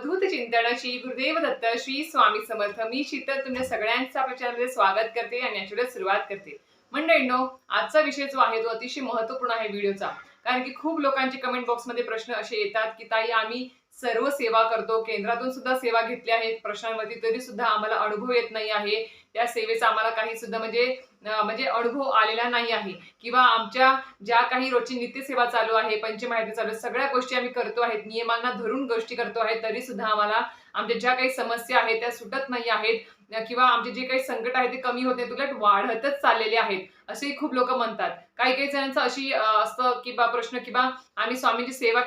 अवधूत चिंतन श्री गुरुदेव दत्त श्री स्वामी समर्थ. मी शीतल तुमच्या सगळ्यांचा आपल्या स्वागत करते आणि याच्यावर सुरुवात करते. मंडळींनो आजचा विषय जो आहे तो अतिशय महत्त्वपूर्ण आहे व्हिडिओचा. कारण की खूप लोकांचे कमेंट बॉक्समध्ये प्रश्न असे येतात की ताई आम्ही सर्व सेवा करतो. केंद्रातून सुद्धा सेवा घेतली आहेत प्रश्नांवरती तरी सुद्धा आम्हाला अनुभव येत नाही आहे. त्या सेवेचा आम्हाला काही सुद्धा म्हणजे म्हणजे अनुभव आलेला नाही आहे. किंवा आमच्या ज्या काही रोजची नित्यसेवा चालू आहे पंचमाहिती चालू आहे सगळ्या गोष्टी आम्ही करतो आहेत नियमांना धरून गोष्टी करतो आहे तरी सुद्धा आम्हाला आमच्या ज्या काही समस्या आहेत त्या सुटत नाही आहेत. किंवा आमचे जे काही संकट आहे ते कमी होते तुला वाढतच चाललेले आहेत असेही खूप लोक म्हणतात. काही काही जणांचं अशी असतं की बा प्रश्न किंवा आम्ही स्वामींची सेवा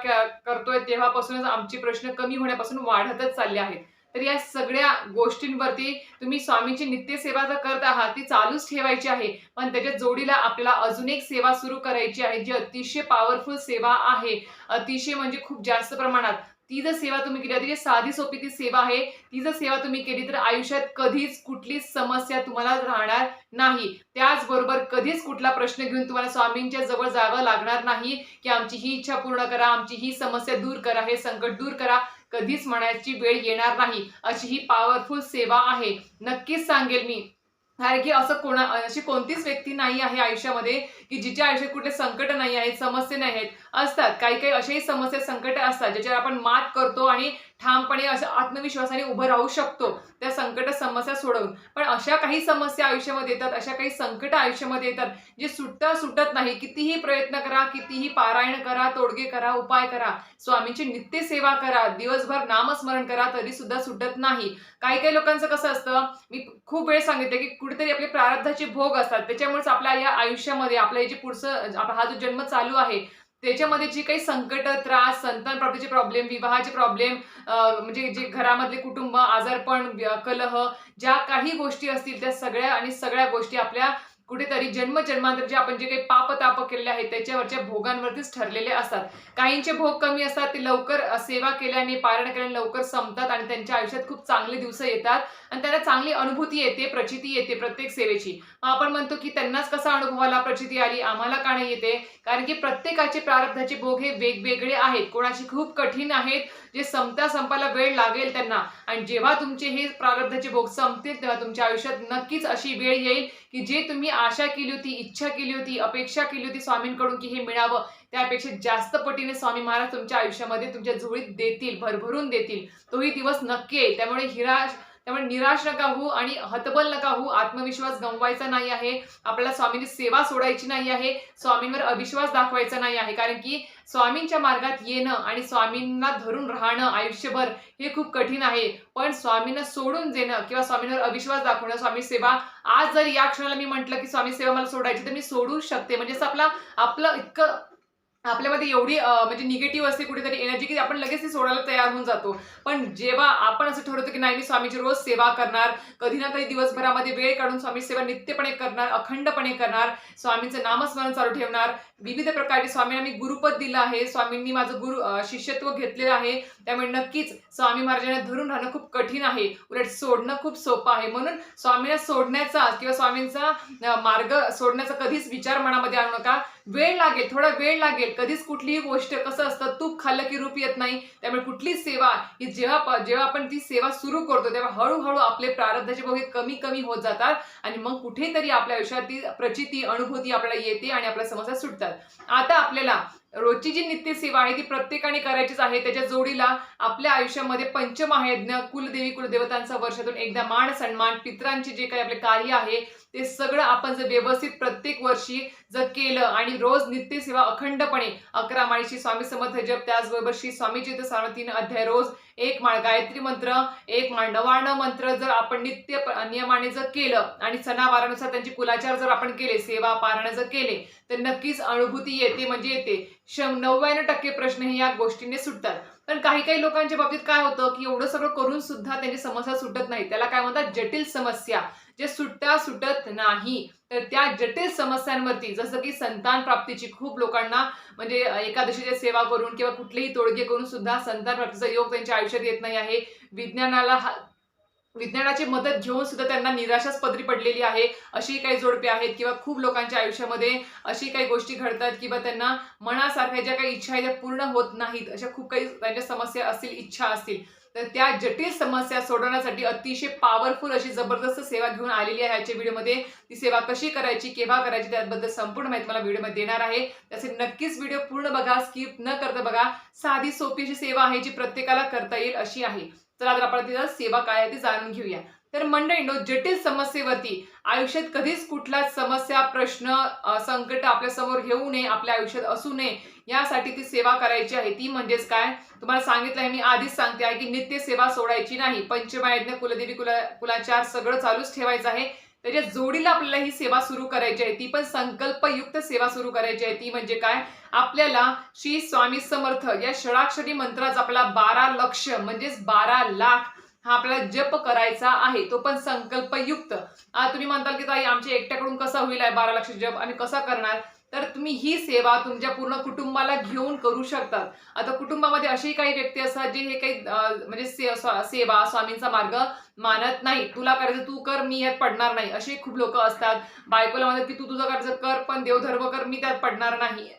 करतोय तेव्हापासूनच आमचे प्रश्न कमी होण्यापासून वाढतच चालले आहेत. तर या सगळ्या गोष्टींवरती तुम्ही स्वामींची नित्यसेवा जर करत आहात ती चालूच ठेवायची आहे. पण त्याच्या जोडीला आपल्याला अजून एक सेवा सुरू करायची आहे जी अतिशय पॉवरफुल सेवा आहे. अतिशय म्हणजे खूप जास्त प्रमाणात. ती जर सेवा तुम्ही केली अतिशय साधी सोपी ती सेवा आहे. ती जर सेवा तुम्ही केली तर आयुष्यात कधीच कुठलीच समस्या तुम्हाला राहणार नाही. त्याचबरोबर कधीच कुठला प्रश्न घेऊन तुम्हाला स्वामींच्या जवळ जावं लागणार नाही की आमची ही इच्छा पूर्ण करा आमची ही समस्या दूर करा हे संकट दूर करा. कधीच म्हणायची वेळ येणार नाही. अशी ही पॉवरफुल सेवा आहे. नक्कीच सांगेल मी. कारण की असं कोणा अशी कोणतीच व्यक्ती नाही आहे आयुष्यामध्ये की जिच्या आयुष्यात कुठले संकट नाही आहेत समस्या नाही आहेत असतात. काही काही अशाही समस्या संकट असतात ज्याच्यावर आपण मात करतो आणि ठामपणे असं आत्मविश्वासाने उभं राहू शकतो त्या संकट समस्या सोडवून. पण अशा काही समस्या आयुष्यामध्ये येतात अशा काही संकट आयुष्यामध्ये येतात जे सुटता सुटत नाही. कितीही प्रयत्न करा कितीही पारायण करा तोडगे करा उपाय करा स्वामींची नित्य सेवा करा दिवसभर नामस्मरण करा तरी सुद्धा सुटत नाही. काही काही लोकांचं कसं असतं मी खूप वेळ सांगितलं की कुठेतरी आपले प्रारब्धाचे भोग असतात. त्याच्यामुळेच आपल्या या आयुष्यामध्ये आपल्या हे जे पुढचं आपला हा जो जन्म चालू आहे त्याच्यामध्ये जी काही संकट त्रास संतान प्राप्तीचे प्रॉब्लेम विवाहाचे प्रॉब्लेम म्हणजे जे घरामधले कुटुंब आजारपण कलह ज्या काही गोष्टी असतील त्या सगळ्या आणि सगळ्या गोष्टी आपल्या कुठेतरी जन्मजन्मांतर जे आपण जे काही पापताप केलेले आहेत त्याच्यावरच्या भोगांवरतीच ठरलेले असतात. काहींचे भोग कमी असतात ते लवकर सेवा केल्याने पारण केल्याने लवकर संपतात आणि त्यांच्या आयुष्यात खूप चांगले दिवस येतात आणि त्यांना चांगली अनुभूती येते प्रचिती येते प्रत्येक सेवेची. मग आपण म्हणतो की त्यांनाच कसा अनुभवाला प्रचिती आली आम्हाला का नाही येते? कारण की प्रत्येकाचे प्रारब्धाचे भोग हे वेगवेगळे आहेत. कोणाची खूप कठीण आहेत जे संपता संपायला वेळ लागेल त्यांना. आणि जेव्हा तुमचे हे प्रारब्धाचे भोग संपतील तेव्हा तुमच्या आयुष्यात नक्कीच अशी वेळ येईल की जे तुम्ही आशा केली होती इच्छा केली होती अपेक्षा केली होती स्वामींकडून की हे मिळावं. त्यापेक्षा जास्त पटीने स्वामी महाराज तुमच्या आयुष्यामध्ये तुमच्या झोळीत देतील भरभरून देतील. तोही दिवस नक्की येईल. त्यामुळे हिरा त्यामुळे निराश नका होऊ आणि हतबल नका होऊ. आत्मविश्वास गमवायचा नाही आहे. आपल्याला स्वामींची सेवा सोडायची नाही आहे. स्वामींवर अविश्वास दाखवायचा नाही आहे. कारण की स्वामींच्या मार्गात येणं आणि स्वामींना धरून राहणं आयुष्यभर हे खूप कठीण आहे. पण स्वामींना सोडून देणं किंवा स्वामींवर अविश्वास दाखवणं स्वामी सेवा आज जर या क्षणाला मी म्हटलं की स्वामी सेवा मला सोडायची तर मी सोडू शकते. म्हणजे असं आपला आपलं इतकं आपल्यामध्ये एवढी म्हणजे निगेटिव्ह असते कुठेतरी एनर्जी की आपण लगेच ती सोडायला तयार होऊन जातो. पण जेव्हा आपण असं ठरवतो की नाही मी स्वामीची रोज सेवा करणार कधी ना कधी दिवसभरामध्ये वेळ काढून स्वामी सेवा नित्यपणे करणार अखंडपणे करणार स्वामींचं नामस्मरण चालू ठेवणार विविध प्रकारचे स्वामींना मी गुरुपद दिलं आहे. स्वामींनी माझं गुरु शिष्यत्व घेतलेलं आहे. त्यामुळे नक्कीच स्वामी महाराजांना धरून राहणं खूप कठीण आहे. उलट सोडणं खूप सोपं आहे. म्हणून स्वामींना सोडण्याचा किंवा स्वामींचा मार्ग सोडण्याचा कधीच विचार मनामध्ये आणू नका. वेळ लागेल थोडा वेळ लागेल. कधीच कुठलीही गोष्ट कसं असतं तूप खाल्लं की रूप येत नाही. त्यामुळे कुठली सेवा ही जेव्हा जेव्हा आपण ती सेवा सुरू करतो तेव्हा हळूहळू आपले प्रारब्धाचे भोगे कमी कमी होत जातात. आणि मग कुठेतरी आपल्या आयुष्यात ती प्रचिती अनुभूती आपल्याला येते आणि आपल्या समस्या सुटतात. आता आपल्याला रोजची जी नित्य सेवा आहे ती प्रत्येकाने करायचीच आहे. त्याच्या जोडीला आपल्या आयुष्यामध्ये पंचमहायज्ञ कुलदेवी कुलदेवतांचा वर्षातून एकदा मान सन्मान पित्रांचे जे काही आपले कार्य आहे ते सगळं आपण जर व्यवस्थित प्रत्येक वर्षी जर केलं आणि रोज नित्य सेवा अखंडपणे अकरा माळीशी स्वामी समर्थ जप त्याचबरोबर श्री स्वामीचे सारा तीन अध्याय रोज एक माळ गायत्री मंत्र एक माळ नवार्ण मंत्र जर आपण नित्य नियमाने जर केलं आणि सणावारानुसार त्यांचे कुलाचार जर आपण केले सेवा पारण जर केले तर नक्कीच अनुभूती येते म्हणजे येते. शं नव्याण्णव टक्के प्रश्न हे या गोष्टीने सुटतात. पण काही काही लोकांच्या बाबतीत काय होतं की एवढं सगळं करून सुद्धा त्यांची समस्या सुटत नाही. त्याला काय म्हणतात? जटिल समस्या. जे सुट्ट्या सुटत नाही तर त्या जटिल समस्यांवरती जसं की संतान प्राप्तीची खूप लोकांना म्हणजे एकादशीच्या सेवा करून किंवा कुठलेही तोडगे करून सुद्धा संतान प्राप्तीचा योग त्यांच्या आयुष्यात येत नाही आहे. विज्ञानाला विज्ञानाची मदत घेऊन सुद्धा त्यांना निराशाच पदरी पडलेली आहे. अशी काही जोडपे आहेत किंवा खूप लोकांच्या आयुष्यामध्ये अशी काही गोष्टी घडतात किंवा त्यांना मनासारख्या ज्या काही इच्छा आहेत त्या पूर्ण होत नाहीत अशा खूप काही त्यांच्या समस्या असतील इच्छा असतील. तर त्या जटिल समस्या सोडवण्यासाठी अतिशय पॉवरफुल अशी जबरदस्त सेवा घेऊन आलेली आहे आजच्या व्हिडिओमध्ये. ती सेवा कशी करायची केव्हा करायची त्याबद्दल संपूर्ण माहिती मला व्हिडिओमध्ये देणार आहे. त्याचे नक्कीच व्हिडिओ पूर्ण बघा स्किप न करता बघा. साधी सोपी अशी सेवा आहे जी प्रत्येकाला करता येईल अशी आहे. चला तर आपण तिथं सेवा काय आहे ती जाणून घेऊया. तर मंडळींनो जटिल समस्येवरती आयुष्यात कधीच कुठलाच समस्या प्रश्न संकट आपल्यासमोर येऊ नये आपल्या आयुष्यात असू नये यासाठी ती सेवा करायची आहे. ती म्हणजेच काय? तुम्हाला सांगितलं आहे मी आधीच सांगते आहे की नित्य सेवा सोडायची नाही. पंचमायज्ञ कुलदेवी कुला कुलाचार सगळं चालूच ठेवायचं आहे. त्याच्या जोडीला आपल्याला ही सेवा सुरू करायची आहे. ती पण संकल्पयुक्त सेवा सुरू करायची आहे. ती म्हणजे काय? आपल्याला श्री स्वामी समर्थ या षडाक्षरी मंत्राचा आपला बारा लक्ष म्हणजेच बारा लाख हा आपल्याला जप करायचा आहे तो पण संकल्पयुक्त. तुम्ही म्हणताल की ताई आमच्या एकट्याकडून कसा होईल आहे बारा लक्ष जप? आम्ही कसा करणार? तर तुम्ही ही सेवा तुमच्या पूर्ण कुटुंबाला घेऊन करू शकतात. आता कुटुंबामध्ये अशी काही व्यक्ती असतात जे हे काही म्हणजे से- सेवा स्वामींचा मार्ग मानत नाही तुला करायचं तू कर मी यात पडणार नाही. असे खूप लोक असतात. बायकोला म्हणतात की तू तुझं कर्ज कर पण देवधर्म कर मी त्यात पडणार नाही.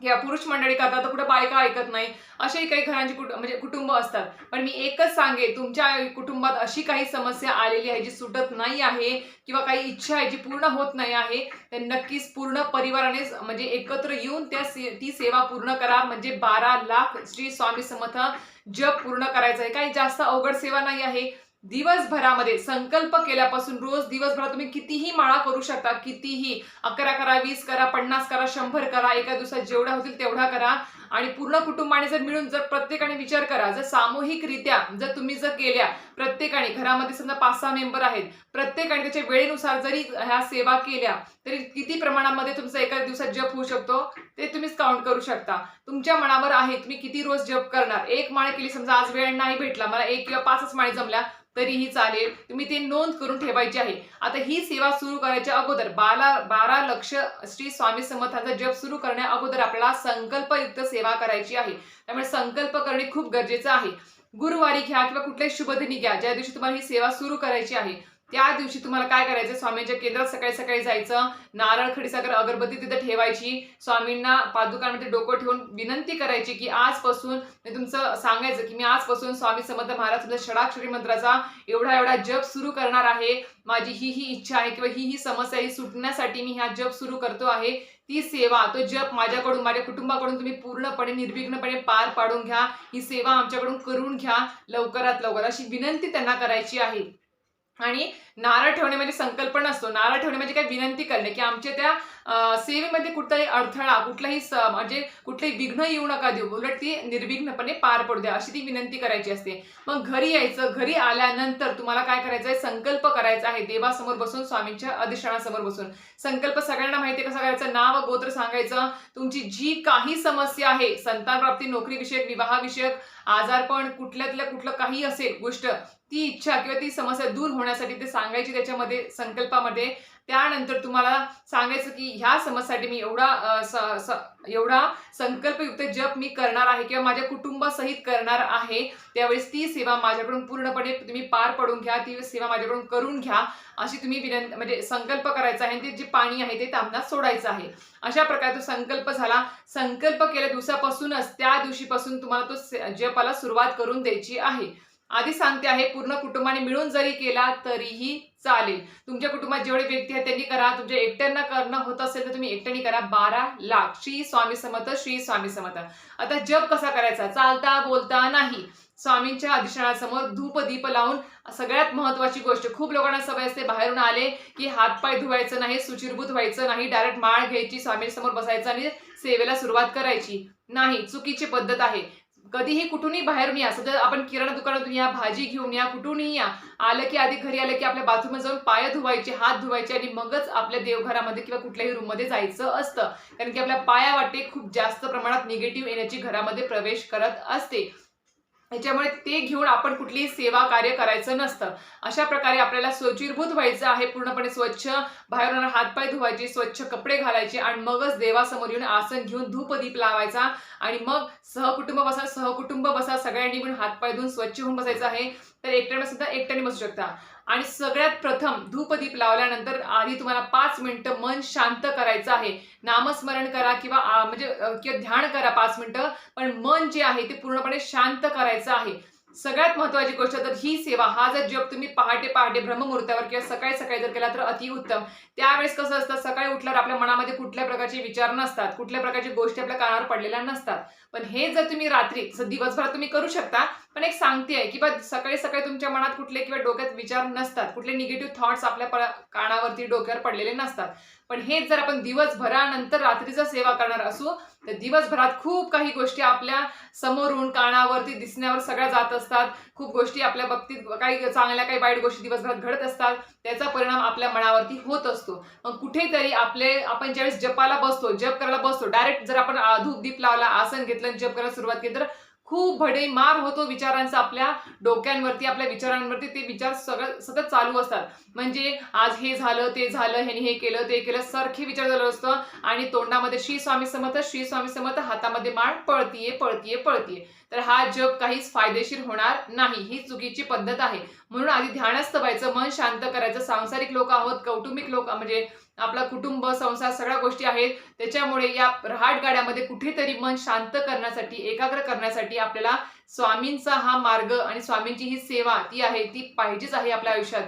किंवा पुरुष मंडळी करतात तर कुठं बायका ऐकत नाही अशाही काही घरांची कुट म्हणजे कुटुंब असतात. पण मी एकच सांगे तुमच्या कुटुंबात अशी काही समस्या आलेली आहे जी सुटत नाही आहे किंवा काही इच्छा आहे जी पूर्ण होत नाही आहे तर नक्कीच पूर्ण परिवाराने म्हणजे एकत्र येऊन त्या से ती सेवा पूर्ण करा. म्हणजे बारा लाख श्री स्वामी समर्थ जप पूर्ण करायचं आहे. काही जास्त अवघड सेवा नाही आहे. दिवसभरामध्ये संकल्प केल्यापासून रोज दिवसभरात तुम्ही कितीही माळा करू शकता कितीही अकरा करा वीस करा पन्नास करा शंभर करा एका दिवसात जेवढा होतील तेवढा करा. आणि पूर्ण कुटुंबाने जर मिळून जर प्रत्येकाने विचार करा जर सामूहिकरित्या जर तुम्ही जर केल्या प्रत्येकाने घरामध्ये समजा पाच सहा मेंबर आहेत प्रत्येकाने त्याच्या वेळेनुसार जरी ह्या सेवा केल्या तरी किती प्रमाणामध्ये तुमचा एका दिवसात जप होऊ शकतो? ते तुम्हीच काउंट करू शकता. तुमच्या मनावर आहे तुम्ही किती रोज जप करणार? एक माळ केली समजा आज वेळ नाही भेटला मला एक किंवा पाचच माळी जमल्या तरीही चालेल. तुम्ही ते नोंद करून ठेवायची आहे. आता ही सेवा सुरू करायच्या अगोदर बारा बारा लक्ष श्री स्वामी समर्थांचा जप सुरू करण्या अगोदर आपल्याला संकल्पयुक्त सेवा करायची आहे. त्यामुळे संकल्प करणे खूप गरजेचं आहे. गुरुवारी घ्या किंवा कुठल्याही शुभदिनी घ्या. ज्या दिवशी तुम्हाला ही सेवा सुरू करायची आहे त्या दिवशी तुम्हाला काय करायचं? स्वामींच्या केंद्रात सकाळी सकाळी जायचं. नारळ खडीसागर अगरबत्ती तिथे ठेवायची. स्वामींना पादुकांमध्ये डोकं ठेवून विनंती करायची की आजपासून मी तुमचं सांगायचं की मी आजपासून स्वामी समर्थ महाराज तुमच्या षडाक्षरी मंत्राचा एवढा एवढा जप सुरू करणार आहे. माझी ही ही इच्छा आहे किंवा ही ही समस्या ही सुटण्यासाठी मी हा जप सुरू करतो आहे. ती सेवा तो जप माझ्याकडून माझ्या कुटुंबाकडून तुम्ही पूर्णपणे निर्विघ्नपणे पार पाडून घ्या. ही सेवा आमच्याकडून करून घ्या. लवकरात लवकर अशी विनंती त्यांना करायची आहे. आणि नारळ ठेवणे म्हणजे संकल्पना असतो. नारळ ठेवणे म्हणजे काय? विनंती करणे. की आमच्या त्या सेवेमध्ये कुठलाही अडथळा कुठलाही स म्हणजे कुठलंही विघ्न येऊ नका देऊ. उलट ती निर्विघ्नपणे पार पडू द्या. अशी ती विनंती करायची असते. मग घरी यायचं घरी आल्यानंतर तुम्हाला काय करायचं आहे संकल्प करायचा आहे. देवासमोर बसून स्वामींच्या अधिष्ठानासमोर बसून. संकल्प सगळ्यांना माहिती कसं कसा करायचा नाव गोत्र सांगायचं. तुमची जी काही समस्या आहे संतान प्राप्ती नोकरी आजारपण कुठल्यातल्या कुठलं काही असेल गोष्ट ती इच्छा किंवा ती समस्या दूर होण्यासाठी ते सांगायची त्याच्यामध्ये संकल्पामध्ये. त्यानंतर तुम्हाला सांगायचं की ह्या समस्यासाठी मी एवढा स- स- एवढा संकल्पयुक्त जप मी करणार आहे किंवा माझ्या कुटुंबासहित करणार आहे. त्यावेळेस ती सेवा माझ्याकडून पूर्णपणे तुम्ही पार पडून घ्या ती सेवा माझ्याकडून करून घ्या. अशी तुम्ही विनंती म्हणजे संकल्प करायचा आहे आणि ते जे पाणी आहे ते त्यांना सोडायचं आहे. अशा प्रकारे तो संकल्प झाला. संकल्प केल्या दिवसापासूनच त्या दिवशीपासून तुम्हाला तो जपाला सुरुवात करून द्यायची आहे. आधी सांगते आहे पूर्ण कुटुंबाने मिळून जरी केला तरीही चालेल. तुमच्या कुटुंबात जेवढे व्यक्ती आहेत त्यांनी करा. तुमच्या एकट्यांना करणं होत असेल तर तुम्ही एकट्याने करा. बारा लाख. श्री स्वामी समर्थ श्री स्वामी समर्थ. आता जप कसा करायचा? चालता बोलता नाही. स्वामींच्या अधिष्ठानासमोर धूप दीप लावून सगळ्यात महत्वाची गोष्ट. खूप लोकांना सवय असते बाहेरून आले की हातपाय धुवायचं नाही सुचिरभूत व्हायचं नाही डायरेक्ट माळ घ्यायची स्वामींसमोर बसायचं आणि सेवेला सुरुवात करायची. नाही चुकीची पद्धत आहे. कधीही कुठूनही बाहेरून या. सध्या आपण किराणा दुकानातून या भाजी घेऊन या कुठूनही या. आलं की आधी घरी आलं की आपल्या बाथरूममध्ये जाऊन पाय धुवायचे हात धुवायचे आणि मगच आपल्या देवघरामध्ये किंवा कुठल्याही रूममध्ये जायचं असतं. कारण की आपल्या पाया वाटे खूप जास्त प्रमाणात निगेटिव्ह एनर्जी घरामध्ये प्रवेश करत असते. याच्यामुळे ते घेऊन आपण कुठलीही सेवा कार्य करायचं नसतं. अशा प्रकारे आपल्याला स्वचिरभूत व्हायचं आहे. पूर्णपणे स्वच्छ बाहेरून हातपाय धुवायचे स्वच्छ कपडे घालायचे आणि मगच देवासमोर येऊन आसन घेऊन धूपदीप लावायचा. आणि मग सहकुटुंब बसा सहकुटुंब बसा. सगळ्यांनी पण हातपाय धुवून स्वच्छ होऊन बसायचं आहे. तर एकट्याने सुद्धा एकट्याने बसू शकता. आणि सगळ्यात प्रथम धूपदीप लावल्यानंतर आधी तुम्हाला पाच मिनिटं मन शांत करायचं आहे. नामस्मरण करा किंवा म्हणजे किंवा ध्यान करा पाच मिनिटं. पण मन जे आहे ते पूर्णपणे शांत करायचं आहे. सगळ्यात महत्वाची गोष्ट तर ही सेवा. हा जर जप तुम्ही पहाटे पहाटे ब्रह्ममुहूर्तावर किंवा सकाळी सकाळी जर केला तर अतिउत्तम त्यावेळेस कसं असतं? सकाळी उठल्यावर आपल्या मनामध्ये कुठल्या प्रकारचे विचार नसतात. कुठल्या प्रकारची गोष्टी आपल्या कानावर पडलेल्या नसतात. पण हे जर तुम्ही रात्री दिवसभरात तुम्ही करू शकता पण एक सांगते आहे की बा सकाळी सकाळी तुमच्या मनात कुठले किंवा डोक्यात विचार नसतात कुठले निगेटिव्ह थॉट्स आपल्या कानावरती डोक्यावर पडलेले नसतात. पण हेच जर आपण दिवसभरानंतर रात्रीचा सेवा करणार असू तर दिवसभरात खूप काही गोष्टी आपल्या समोरून कानावरती दिसण्यावर सगळ्या जात असतात. खूप गोष्टी आपल्या बाबतीत काही चांगल्या काही वाईट गोष्टी दिवसभरात घडत असतात. त्याचा परिणाम आपल्या मनावरती होत असतो. मग कुठेतरी आपले आपण ज्यावेळेस जपाला बसतो जप करायला बसतो डायरेक्ट जर आपण धूप दीप लावला आसन घेतलं जप करायला सुरुवात केली. तर खूप भडे मार होतो विचारांचा आपल्या डोक्यांवरती आपल्या विचारांवरती. ते विचार सगळं सतत चालू असतात. म्हणजे आज हे झालं ते झालं ह्यानी हे केलं ते केलं सारखे विचार झालं असतं. आणि तोंडामध्ये श्री स्वामी समर्थ श्री स्वामी समर्थ हातामध्ये माळ पळतीये पळतीये पळतीये. तर हा जप काहीच फायदेशीर होणार नाही. ही चुकीची पद्धत आहे. म्हणून आधी ध्यानस्थ व्हायचं मन शांत करायचं. सांसारिक लोक आहोत कौटुंबिक लोक म्हणजे आपला कुटुंब संसार सगळ्या गोष्टी आहेत. त्याच्यामुळे या रहाट गाड्यामध्ये कुठेतरी मन शांत करण्यासाठी एकाग्र करण्यासाठी आपल्याला स्वामींचा हा मार्ग आणि स्वामींची ही सेवा ती आहे ती पाहिजेच आहे आपल्या आयुष्यात.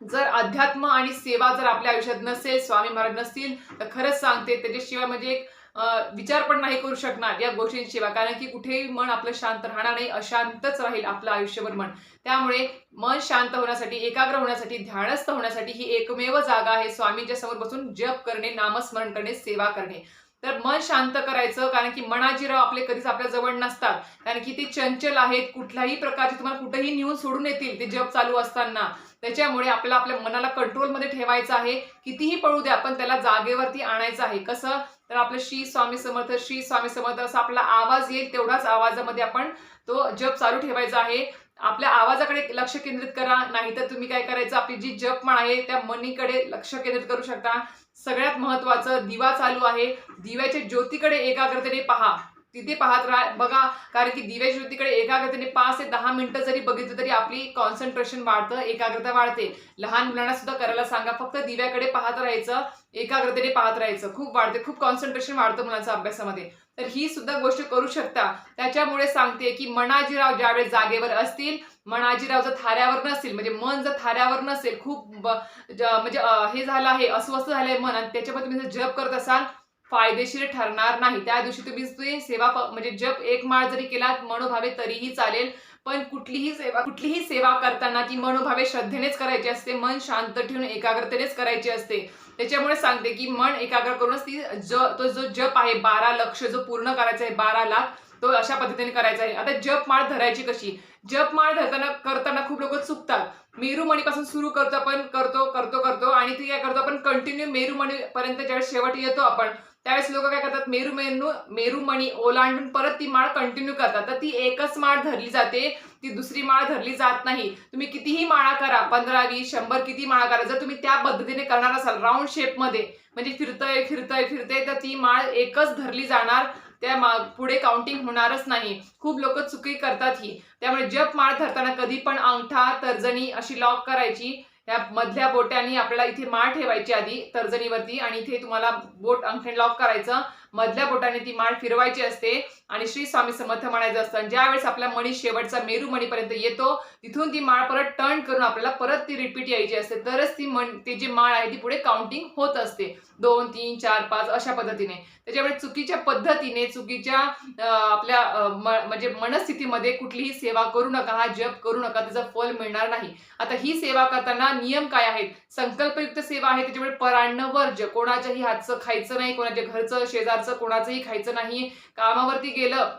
जर अध्यात्म आणि सेवा जर आपल्या आयुष्यात नसेल स्वामी महाराज नसतील तर खरंच सांगते त्याच्याशिवाय म्हणजे एक विचार पण नाही करू शकणार या गोष्टींशिवाय. कारण की कुठेही मन आपलं शांत राहणार नाही अशांतच राहील आपलं आयुष्यभर मन. त्यामुळे मन शांत होण्यासाठी एकाग्र होण्यासाठी ध्यानस्थ होण्यासाठी ही एकमेव जागा आहे स्वामींच्या समोर बसून जप करणे नामस्मरण करणे सेवा करणे. तर मन शांत करायचं कारण की मनाजीराव आपले कधीच आपल्या जवळ नसतात. कारण की ते चंचल आहेत कुठल्याही प्रकारचे तुम्हाला कुठेही नेऊन सोडून येतील ते जप चालू असताना. त्याच्यामुळे आपल्याला आपल्या मनाला कंट्रोलमध्ये ठेवायचं आहे. कितीही पळू द्या पण त्याला जागेवरती आणायचं आहे. कसं? तर आपलं श्री स्वामी समर्थ श्री स्वामी समर्थ असा आपला आवाज येईल तेवढाच आवाजामध्ये आपण तो जप चालू ठेवायचा आहे. आपल्या आवाजाकडे लक्ष केंद्रित करा नाहीतर तुम्ही काय करायचं आपली जी जप म्हण आहे त्या मनीकडे लक्ष केंद्रित करू शकता. सगळ्यात महत्वाचं दिवा चालू आहे. दिव्याच्या ज्योतीकडे एकाग्रतेने पहा. तिथे पाहत राहा. बघा कारण की दिव्याच्या ज्योतीकडे एकाग्रतेने पाच ते दहा मिनिटं जरी बघितलं तरी आपली कॉन्सन्ट्रेशन वाढतं एकाग्रता वाढते. लहान मुलांना सुद्धा करायला सांगा. फक्त दिव्याकडे पाहत राहायचं एकाग्रतेने पाहत राहायचं. खूप वाढते खूप कॉन्सन्ट्रेशन वाढतं मुलांच्या अभ्यासामध्ये. तर ही सुद्धा गोष्ट करू शकता. त्याच्यामुळे सांगते की मनाजीराव ज्यावेळेस जागेवर असतील मनाजीराव जर थाऱ्यावर नसतील म्हणजे मन जर थाऱ्यावर नसेल खूप म्हणजे हे झालं आहे अस्वस्थ झालंय मन आणि त्याच्यामध्ये तुम्ही जर जप करत असाल फायदेशीर ठरणार नाही. त्या दिवशी तुम्ही सेवा म्हणजे जप एक माळ जरी केला मनोभावे तरीही चालेल. पण कुठलीही सेवा कुठलीही सेवा करताना ती मनोभावे श्रद्धेनेच करायची असते. मन शांत ठेवून एकाग्रतेनेच करायची असते. त्याच्यामुळे सांगते की मन एकाग्र करूनच ती ज तो जो जप आहे बारा लक्ष जो पूर्ण करायचा आहे बारा लाख तो अशा पद्धतीने करायचा आहे. आता जप माळ धरायची कशी? जप माळ धरताना करताना खूप लोक चुकतात. मेरुमणीपासून सुरू करतो आपण करतो करतो करतो आणि ती काय करतो आपण? कंटिन्यू मेरुमणीपर्यंत ज्यावेळेस शेवट येतो आपण त्यावेळेस लोक काय करतात मेरू मेनू मेरुमणी ओलांडून परत ती माळ कंटिन्यू करतात. तर ती एकच माळ धरली जाते ती दुसरी माळ धरली जात नाही. तुम्ही कितीही माळा करा पंधरा वीस शंभर किती माळा करा जर तुम्ही त्या पद्धतीने करणार असाल राऊंड शेपमध्ये म्हणजे फिरतय फिरतय फिरतय तर ती माळ एकच धरली जाणार त्या मा पुढे काउंटिंग होणारच नाही. खूप लोक चुकी करतात ही. त्यामुळे जप माळ धरताना कधी पण अंगठा तर्जनी अशी लॉक करायची. त्या मधल्या बोट्यानी आपल्याला इथे माळ ठेवायची आधी तर्जनीवरती आणि इथे तुम्हाला बोट अंगठे लॉक करायचं. मधल्या बोटाने ती माळ फिरवायची असते. आणि श्री स्वामी समर्थ म्हणायचं असतं आणि ज्यावेळेस आपला मणी शेवटचा मेरू मणीपर्यंत येतो तिथून ती माळ परत टर्न करून आपल्याला परत ती रिपीट यायची असते. तरच ती मन ती जी माळ आहे ती पुढे काउंटिंग होत असते. दोन तीन चार पाच अशा पद्धतीने. त्याच्यामुळे चुकीच्या पद्धतीने चुकीच्या आपल्या म्हणजे मनस्थितीमध्ये कुठलीही सेवा करू नका हा जप करू नका त्याचं फल मिळणार नाही. आता ही सेवा करताना नियम काय आहेत? संकल्पयुक्त सेवा आहे त्याच्यामुळे परान्न वर्ज कोणाच्याही हातचं खायचं नाही कोणाच्या घरचं शेजारचं कोणाचंही खायचं नाही कामावरती गेलं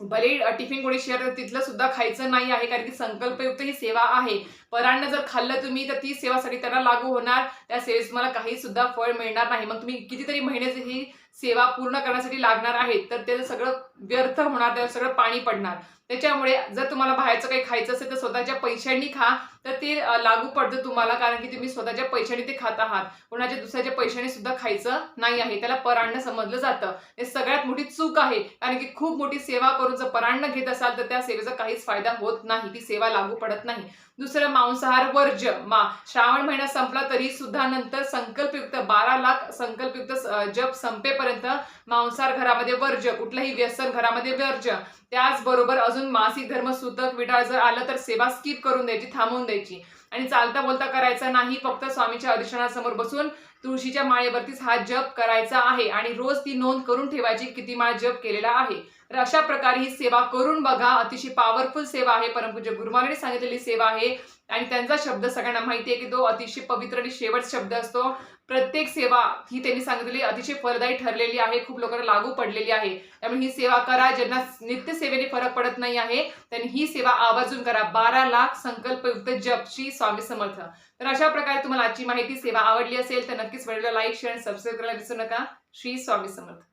भले टिफिन कोणी शेअर तिथलं सुद्धा खायचं नाही आहे कारण की संकल्पयुक्त ही सेवा आहे. परांना जर खाल्लं तुम्ही तर ती सेवासाठी त्यांना लागू होणार. त्या सेवेस तुम्हाला काही सुद्धा फळ मिळणार नाही. मग तुम्ही कितीतरी महिन्याची ही सेवा पूर्ण करण्यासाठी लागणार आहेत तर त्याचं सगळं व्यर्थ होणार त्याचं सगळं पाणी पडणार. त्याच्यामुळे जर तुम्हाला बाहेरचं काही खायचं असेल तर स्वतःच्या पैशांनी खा तर ते लागू पडतं तुम्हाला कारण की तुम्ही स्वतःच्या पैशांनी ते खात आहात. कोणाच्या दुसऱ्याच्या पैशाने सुद्धा खायचं नाही आहे त्याला परान्न समजलं जातं. हे सगळ्यात मोठी चूक आहे कारण की खूप मोठी सेवा करून जर परान्न घेत असाल तर त्या सेवेचा काहीच फायदा होत नाही ती सेवा लागू पडत नाही. दुसरं मांसाहार वर्ज्य. मा श्रावण महिना संपला तरी सुद्धा नंतर संकल्पयुक्त बारा लाख संकल्पयुक्त जप संपेपर्यंत मांसाहार घरामध्ये वर्ज्य कुठलंही व्यसन घरामध्ये वर्ज्य. त्याचबरोबर अजून मासिक धर्म सुतक विटाळ जर आलं तर सेवा स्किप करून द्यायची थांबवून द्यायची. आणि चालता बोलता करायचा नाही फक्त स्वामीच्या अधिष्ठानासमोर बसून तुळशीच्या माळेवरतीच हा जप करायचा आहे आणि रोज ती नोंद करून ठेवायची किती माळ जप केलेला आहे. तर अशा प्रकारे ही सेवा करून बघा. अतिशय पॉवरफुल सेवा आहे. परमपूज्य गुरुमाने सांगितलेली सेवा आहे. आणि त्यांचा शब्द सगळ्यांना माहिती आहे की तो अतिशय पवित्र आणि शेवट शब्द असतो. प्रत्येक सेवा ही त्यांनी सांगितलेली अतिशय फलदायी ठरलेली आहे. खूप लोकांना लागू पडलेली आहे. त्यामुळे ही सेवा करा. ज्यांना नित्य सेवेने फरक पडत नाही आहे त्यांनी ही सेवा आवर्जून करा. बारा लाख संकल्पयुक्त जप स्वामी समर्थ. तर अशा प्रकारे तुम्हाला आजची माहिती सेवा आवडली असेल तर नक्कीच व्हिडिओला लाईक शेअर सबस्क्राईब करायला विसरू नका. श्री स्वामी समर्थ.